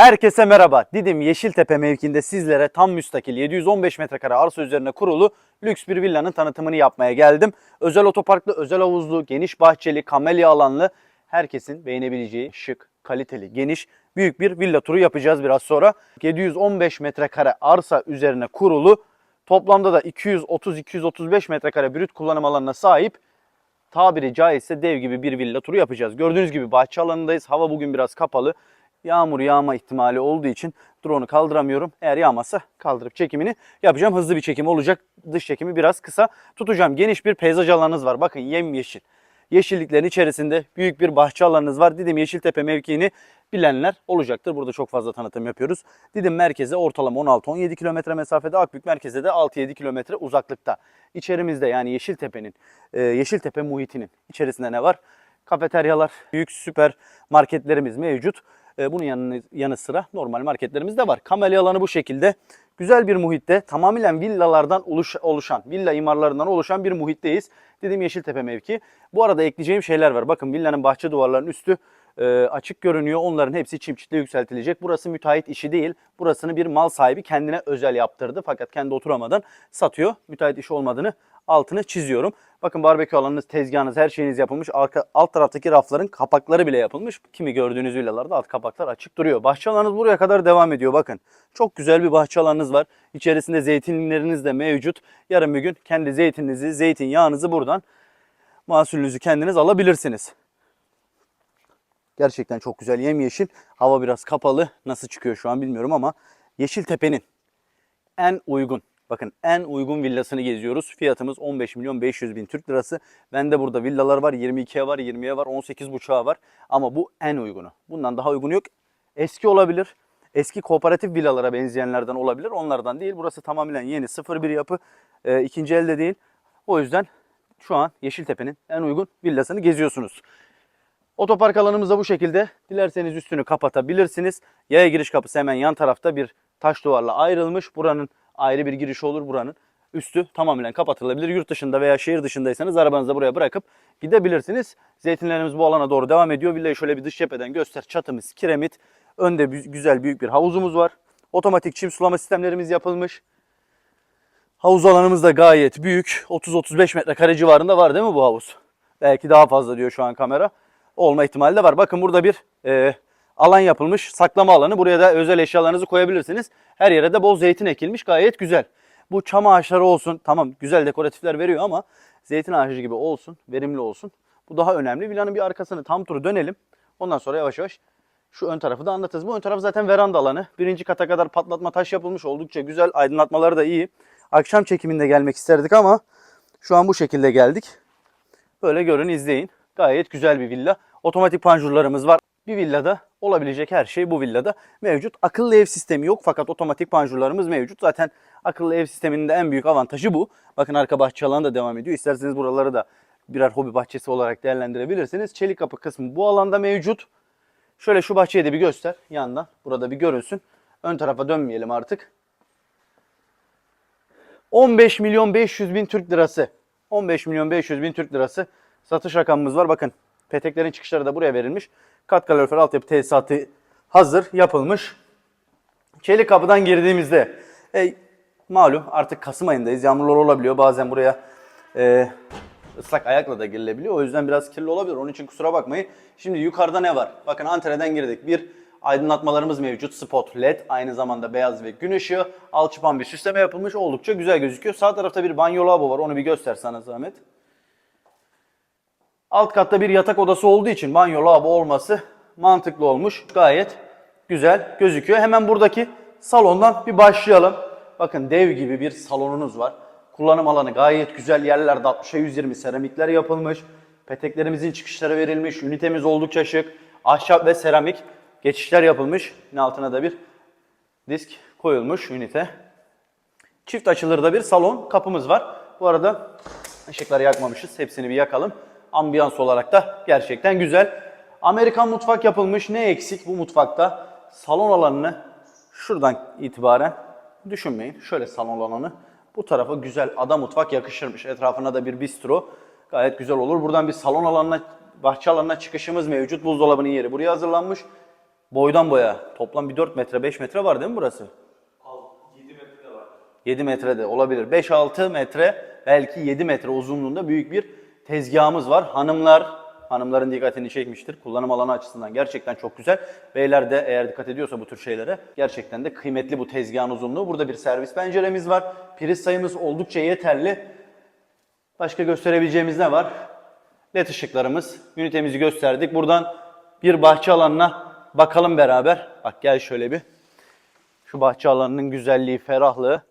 Herkese merhaba. Didim Yeşiltepe mevkiinde sizlere tam müstakil 715 metrekare arsa üzerine kurulu lüks bir villanın tanıtımını yapmaya geldim. Özel otoparklı, özel havuzlu, geniş bahçeli, kamelya alanlı herkesin beğenebileceği şık, kaliteli, geniş, büyük bir villa turu yapacağız biraz sonra. 715 metrekare arsa üzerine kurulu toplamda da 230-235 metrekare brüt kullanım alanına sahip tabiri caizse dev gibi bir villa turu yapacağız. Gördüğünüz gibi bahçe alanındayız. Hava bugün biraz kapalı. Yağmur yağma ihtimali olduğu için drone'u kaldıramıyorum. Eğer yağmazsa kaldırıp çekimini yapacağım. Hızlı bir çekim olacak. Dış çekimi biraz kısa tutacağım. Geniş bir peyzaj alanınız var. Bakın yemyeşil. Yeşilliklerin içerisinde büyük bir bahçe alanınız var. Didim Yeşiltepe mevkiini bilenler olacaktır. Burada çok fazla tanıtım yapıyoruz. Didim merkeze ortalama 16-17 kilometre mesafede, Akbük merkeze de 6-7 kilometre uzaklıkta. İçerimizde yani Yeşiltepe'nin, e, Yeşiltepe muhitinin içerisinde ne var? Kafeteryalar, büyük süper marketlerimiz mevcut. E, bunun yanı, yanı sıra normal marketlerimiz de var. Kamelya alanı bu şekilde. Güzel bir muhitte tamamen villalardan oluş, oluşan, villa imarlarından oluşan bir muhitteyiz. Dedim Yeşiltepe mevki. Bu arada ekleyeceğim şeyler var. Bakın villanın bahçe duvarlarının üstü e, açık görünüyor. Onların hepsi çimçitle yükseltilecek. Burası müteahhit işi değil. Burasını bir mal sahibi kendine özel yaptırdı. Fakat kendi oturamadan satıyor. Müteahhit işi olmadığını altını çiziyorum. Bakın barbekü alanınız, tezgahınız, her şeyiniz yapılmış. Arka, alt taraftaki rafların kapakları bile yapılmış. Kimi gördüğünüz villalarda alt kapaklar açık duruyor. Bahçe alanınız buraya kadar devam ediyor. Bakın çok güzel bir bahçe alanınız var. İçerisinde zeytinleriniz de mevcut. Yarın bir gün kendi zeytininizi, zeytinyağınızı buradan mahsulünüzü kendiniz alabilirsiniz. Gerçekten çok güzel yemyeşil. Hava biraz kapalı. Nasıl çıkıyor şu an bilmiyorum ama Yeşiltepe'nin en uygun Bakın en uygun villasını geziyoruz. Fiyatımız 15 milyon 500 bin Türk lirası. Bende burada villalar var. 22'ye var, 20'ye var, 18,5'a var. Ama bu en uygunu. Bundan daha uygunu yok. Eski olabilir. Eski kooperatif villalara benzeyenlerden olabilir. Onlardan değil. Burası tamamen yeni sıfır bir yapı. E, ikinci elde değil. O yüzden şu an Yeşiltepe'nin en uygun villasını geziyorsunuz. Otopark alanımız da bu şekilde. Dilerseniz üstünü kapatabilirsiniz. Yaya giriş kapısı hemen yan tarafta bir taş duvarla ayrılmış. Buranın ayrı bir girişi olur buranın. Üstü tamamen kapatılabilir. Yurt dışında veya şehir dışındaysanız arabanızı buraya bırakıp gidebilirsiniz. Zeytinlerimiz bu alana doğru devam ediyor. Villayı şöyle bir dış cepheden göster. Çatımız kiremit. Önde güzel büyük bir havuzumuz var. Otomatik çim sulama sistemlerimiz yapılmış. Havuz alanımız da gayet büyük. 30-35 metrekare civarında var değil mi bu havuz? Belki daha fazla diyor şu an kamera. Olma ihtimali de var. Bakın burada bir e, alan yapılmış. Saklama alanı. Buraya da özel eşyalarınızı koyabilirsiniz. Her yere de bol zeytin ekilmiş. Gayet güzel. Bu çam ağaçları olsun. Tamam güzel dekoratifler veriyor ama zeytin ağacı gibi olsun. Verimli olsun. Bu daha önemli. Villanın bir arkasını tam turu dönelim. Ondan sonra yavaş yavaş şu ön tarafı da anlatırız. Bu ön taraf zaten veranda alanı. Birinci kata kadar patlatma taş yapılmış. Oldukça güzel. Aydınlatmaları da iyi. Akşam çekiminde gelmek isterdik ama şu an bu şekilde geldik. Böyle görün izleyin. Gayet güzel bir villa. Otomatik panjurlarımız var. Bir villada olabilecek her şey bu villada mevcut. Akıllı ev sistemi yok fakat otomatik panjurlarımız mevcut. Zaten akıllı ev sisteminin de en büyük avantajı bu. Bakın arka bahçe alanı da devam ediyor. İsterseniz buraları da birer hobi bahçesi olarak değerlendirebilirsiniz. Çelik kapı kısmı bu alanda mevcut. Şöyle şu bahçeyi de bir göster yandan. Burada bir görünsün. Ön tarafa dönmeyelim artık. 15 milyon 500 bin Türk lirası. 15 milyon 500 bin Türk lirası satış rakamımız var. Bakın peteklerin çıkışları da buraya verilmiş. Kat kalorifer altyapı tesisatı hazır yapılmış. Çelik kapıdan girdiğimizde e, malum artık Kasım ayındayız. Yağmurlar olabiliyor. Bazen buraya e, ıslak ayakla da girilebiliyor. O yüzden biraz kirli olabilir. Onun için kusura bakmayın. Şimdi yukarıda ne var? Bakın antreden girdik. Bir aydınlatmalarımız mevcut. Spot LED. Aynı zamanda beyaz ve gün ışığı. Alçıpan bir süsleme yapılmış. Oldukça güzel gözüküyor. Sağ tarafta bir banyo lavabo var. Onu bir göster sana zahmet. Alt katta bir yatak odası olduğu için banyo lavabo olması mantıklı olmuş. Gayet güzel gözüküyor. Hemen buradaki salondan bir başlayalım. Bakın dev gibi bir salonunuz var. Kullanım alanı gayet güzel. Yerlerde 60'a 120 seramikler yapılmış. Peteklerimizin çıkışları verilmiş. Ünitemiz oldukça şık. Ahşap ve seramik geçişler yapılmış. Yine altına da bir disk koyulmuş ünite. Çift açılır da bir salon kapımız var. Bu arada ışıkları yakmamışız. Hepsini bir yakalım. Ambiyans olarak da gerçekten güzel. Amerikan mutfak yapılmış. Ne eksik bu mutfakta? Salon alanını şuradan itibaren düşünmeyin. Şöyle salon alanı. Bu tarafa güzel ada mutfak yakışırmış. Etrafına da bir bistro. Gayet güzel olur. Buradan bir salon alanına, bahçe alanına çıkışımız mevcut. Buzdolabının yeri buraya hazırlanmış. Boydan boya toplam bir 4 metre 5 metre var değil mi burası? 7 metre de var. 7 metrede olabilir. 5-6 metre belki 7 metre uzunluğunda büyük bir tezgahımız var. Hanımlar, hanımların dikkatini çekmiştir. Kullanım alanı açısından gerçekten çok güzel. Beyler de eğer dikkat ediyorsa bu tür şeylere gerçekten de kıymetli bu tezgahın uzunluğu. Burada bir servis penceremiz var. Priz sayımız oldukça yeterli. Başka gösterebileceğimiz ne var? LED ışıklarımız. Ünitemizi gösterdik. Buradan bir bahçe alanına bakalım beraber. Bak gel şöyle bir. Şu bahçe alanının güzelliği, ferahlığı.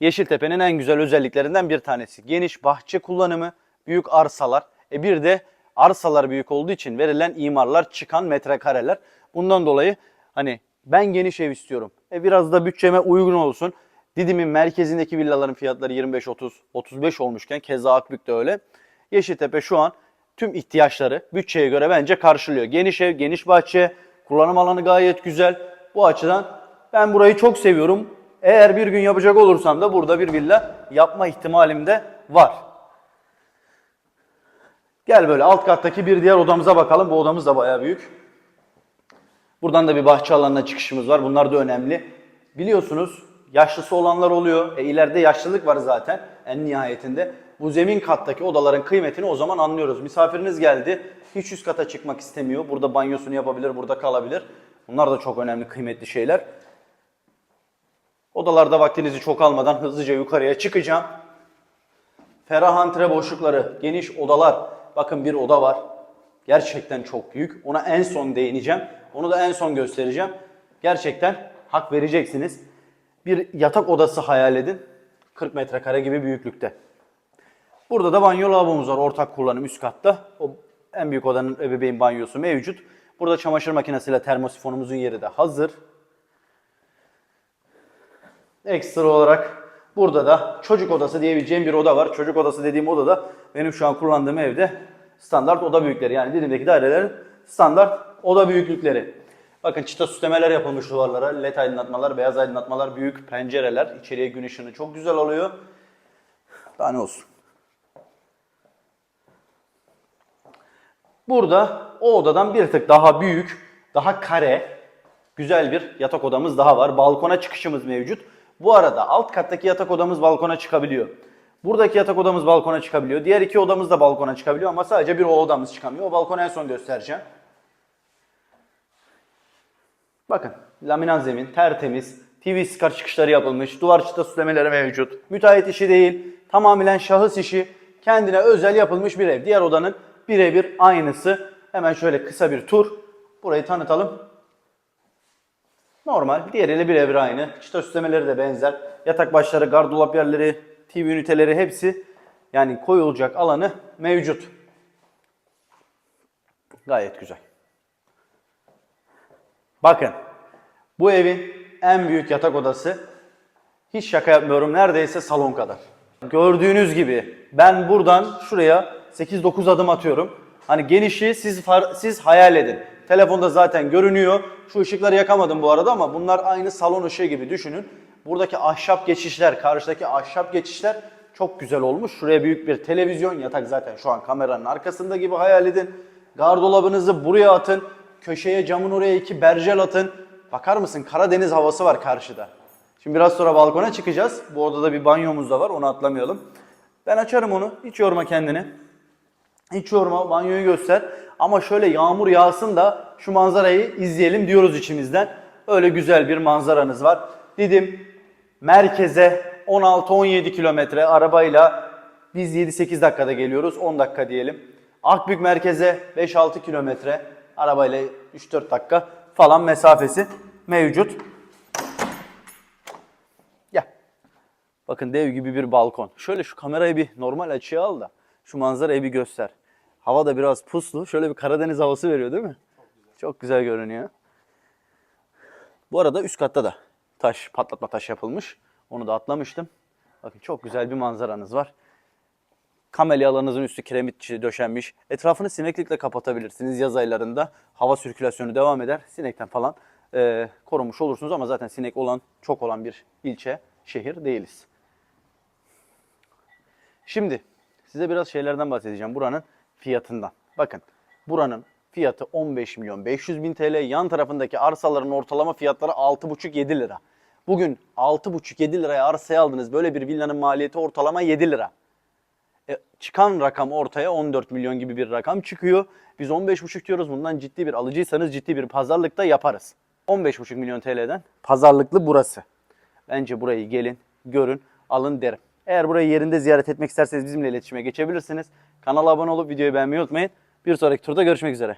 Yeşiltepe'nin en güzel özelliklerinden bir tanesi. Geniş bahçe kullanımı, büyük arsalar. E bir de arsalar büyük olduğu için verilen imarlar, çıkan metrekareler. Bundan dolayı hani ben geniş ev istiyorum. E biraz da bütçeme uygun olsun. Didim'in merkezindeki villaların fiyatları 25-30, 35 olmuşken keza Akbük'te öyle. Yeşiltepe şu an tüm ihtiyaçları bütçeye göre bence karşılıyor. Geniş ev, geniş bahçe, kullanım alanı gayet güzel. Bu açıdan ben burayı çok seviyorum. Eğer bir gün yapacak olursam da burada bir villa yapma ihtimalim de var. Gel böyle alt kattaki bir diğer odamıza bakalım. Bu odamız da bayağı büyük. Buradan da bir bahçe alanına çıkışımız var. Bunlar da önemli. Biliyorsunuz yaşlısı olanlar oluyor. E, ileride yaşlılık var zaten en nihayetinde. Bu zemin kattaki odaların kıymetini o zaman anlıyoruz. Misafiriniz geldi. Hiç üst kata çıkmak istemiyor. Burada banyosunu yapabilir, burada kalabilir. Bunlar da çok önemli, kıymetli şeyler. Odalarda vaktinizi çok almadan hızlıca yukarıya çıkacağım. Ferah antre boşlukları, geniş odalar. Bakın bir oda var. Gerçekten çok büyük. Ona en son değineceğim. Onu da en son göstereceğim. Gerçekten hak vereceksiniz. Bir yatak odası hayal edin. 40 metrekare gibi büyüklükte. Burada da banyo lavabomuz var. Ortak kullanım üst katta. O en büyük odanın ebeveyn banyosu mevcut. Burada çamaşır makinesiyle termosifonumuzun yeri de hazır. Ekstra olarak burada da çocuk odası diyebileceğim bir oda var. Çocuk odası dediğim oda da benim şu an kullandığım evde standart oda büyükleri. Yani Didim'deki dairelerin standart oda büyüklükleri. Bakın çıta süslemeler yapılmış duvarlara. LED aydınlatmalar, beyaz aydınlatmalar, büyük pencereler. İçeriye gün ışığını çok güzel alıyor. Daha ne olsun. Burada o odadan bir tık daha büyük, daha kare, güzel bir yatak odamız daha var. Balkona çıkışımız mevcut. Bu arada alt kattaki yatak odamız balkona çıkabiliyor. Buradaki yatak odamız balkona çıkabiliyor. Diğer iki odamız da balkona çıkabiliyor ama sadece bir o odamız çıkamıyor. O balkonu en son göstereceğim. Bakın laminat zemin tertemiz. TV skar çıkışları yapılmış. Duvar çıta süslemeleri mevcut. Müteahhit işi değil. Tamamen şahıs işi. Kendine özel yapılmış bir ev. Diğer odanın birebir aynısı. Hemen şöyle kısa bir tur. Burayı tanıtalım. Normal. Diğeriyle birebir aynı. Çıta süslemeleri de benzer. Yatak başları, gardırop yerleri, TV üniteleri hepsi yani koyulacak alanı mevcut. Gayet güzel. Bakın bu evin en büyük yatak odası hiç şaka yapmıyorum neredeyse salon kadar. Gördüğünüz gibi ben buradan şuraya 8-9 adım atıyorum. Hani genişi siz siz hayal edin. Telefonda zaten görünüyor. Şu ışıkları yakamadım bu arada ama bunlar aynı salon ışığı gibi düşünün. Buradaki ahşap geçişler, karşıdaki ahşap geçişler çok güzel olmuş. Şuraya büyük bir televizyon, yatak zaten şu an kameranın arkasında gibi hayal edin. Gardolabınızı buraya atın. Köşeye camın oraya iki berjel atın. Bakar mısın Karadeniz havası var karşıda. Şimdi biraz sonra balkona çıkacağız. Bu odada bir banyomuz da var onu atlamayalım. Ben açarım onu. Hiç yorma kendini. Hiç yorma banyoyu göster. Ama şöyle yağmur yağsın da şu manzarayı izleyelim diyoruz içimizden. Öyle güzel bir manzaranız var. Didim merkeze 16-17 kilometre arabayla biz 7-8 dakikada geliyoruz. 10 dakika diyelim. Akbük merkeze 5-6 kilometre arabayla 3-4 dakika falan mesafesi mevcut. Gel. Bakın dev gibi bir balkon. Şöyle şu kamerayı bir normal açıya al da şu manzarayı bir göster. Hava da biraz puslu. Şöyle bir Karadeniz havası veriyor değil mi? Çok güzel görünüyor. Bu arada üst katta da taş, patlatma taş yapılmış. Onu da atlamıştım. Bakın çok güzel bir manzaranız var. Kamelyalarınızın üstü kiremit döşenmiş. Etrafını sineklikle kapatabilirsiniz yaz aylarında. Hava sirkülasyonu devam eder. Sinekten falan e, korunmuş olursunuz ama zaten sinek olan, çok olan bir ilçe, şehir değiliz. Şimdi size biraz şeylerden bahsedeceğim. Buranın fiyatından. Bakın buranın Fiyatı 15 milyon 500 bin TL. Yan tarafındaki arsaların ortalama fiyatları 6,5-7 lira. Bugün 6,5-7 liraya arsaya aldınız. Böyle bir villanın maliyeti ortalama 7 lira. E, çıkan rakam ortaya 14 milyon gibi bir rakam çıkıyor. Biz 15,5 diyoruz. Bundan ciddi bir alıcıysanız ciddi bir pazarlıkta yaparız. 15,5 milyon TL'den pazarlıklı burası. Bence burayı gelin, görün, alın derim. Eğer burayı yerinde ziyaret etmek isterseniz bizimle iletişime geçebilirsiniz. Kanala abone olup videoyu beğenmeyi unutmayın. Bir sonraki turda görüşmek üzere.